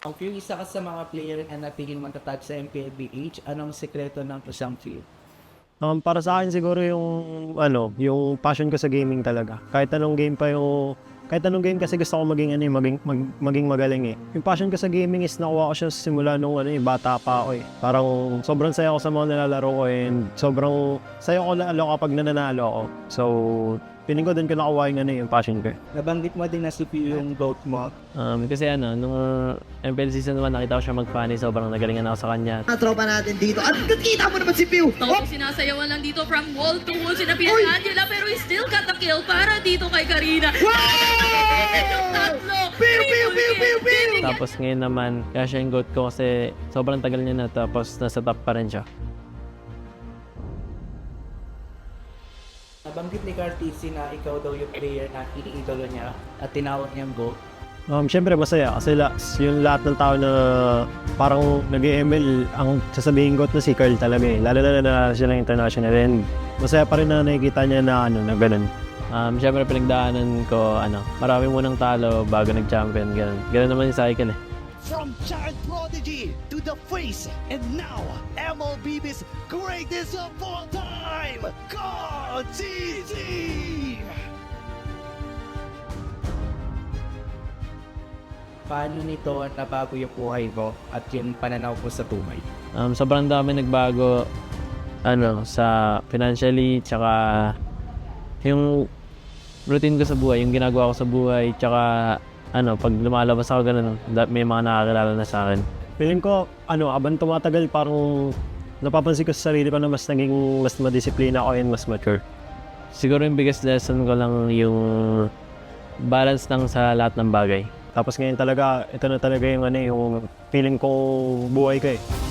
Ang few isa ka sa mga player na natigil matatag sa MPLBH, anong sekreto ng isang few? Um, para sa akin siguro yung ano, yung passion ko sa gaming talaga. Kahit anong game pa yung kahit anong game kasi gusto ko maging ano, eh, maging mag, maging magaling eh. Yung passion ko sa gaming is nakuha ko siya simula nung ano, eh, bata pa ako eh. Parang sobrang saya ko sa mga nilalaro ko and sobrang saya ko lalo kapag nananalo ako. So, piling ko din ko nakuha yung ano, yung passion ko. eh. Nabanggit mo din na si Few yung goat mo. Um, kasi ano, nung uh, MPL Season 1 nakita ko siya mag-funny, sobrang nagalingan ako sa kanya. Mga tropa natin dito. At nakita mo naman si Pew. Ito, sinasayawan lang dito from wall to wall. Sinabihan ni Angela pero he still got the kill para dito kay Karina. Yung tatlo. Pew, pew, pew, pew, pew. Tapos ngayon naman, kaya siya yung goat ko kasi sobrang tagal niya na tapos nasa top pa rin siya. Nabanggit ni Cartesi na ikaw daw yung player na iniidolo niya at tinawag niyang goat. Um, Siyempre masaya kasi la, yung lahat ng tao na parang nag-ML, ang sasabihin ko na si Carl talaga eh. Lalo na na siya ng international and masaya pa rin na nakikita niya na ano, na ganun. Um, Siyempre pinagdaanan ko, ano, marami munang talo bago nag-champion, ganun. Ganun naman yung cycle eh. From child prodigy to the face, and now MLB's greatest of all time, God GG! Paano nito nabago yung buhay mo at yung pananaw mo sa buhay? Um, sobrang dami nagbago ano sa financially tsaka yung routine ko sa buhay, yung ginagawa ko sa buhay tsaka ano pag lumalabas ako ganun, may mga nakakilala na sa akin. Feeling ko, ano, abang tumatagal parang napapansin ko sa sarili ko na mas naging mas madisiplina ako and mas mature. Siguro yung biggest lesson ko lang yung balance lang sa lahat ng bagay. Tapos ngayon talaga, ito na talaga yung ano, yung feeling ko buhay ko eh.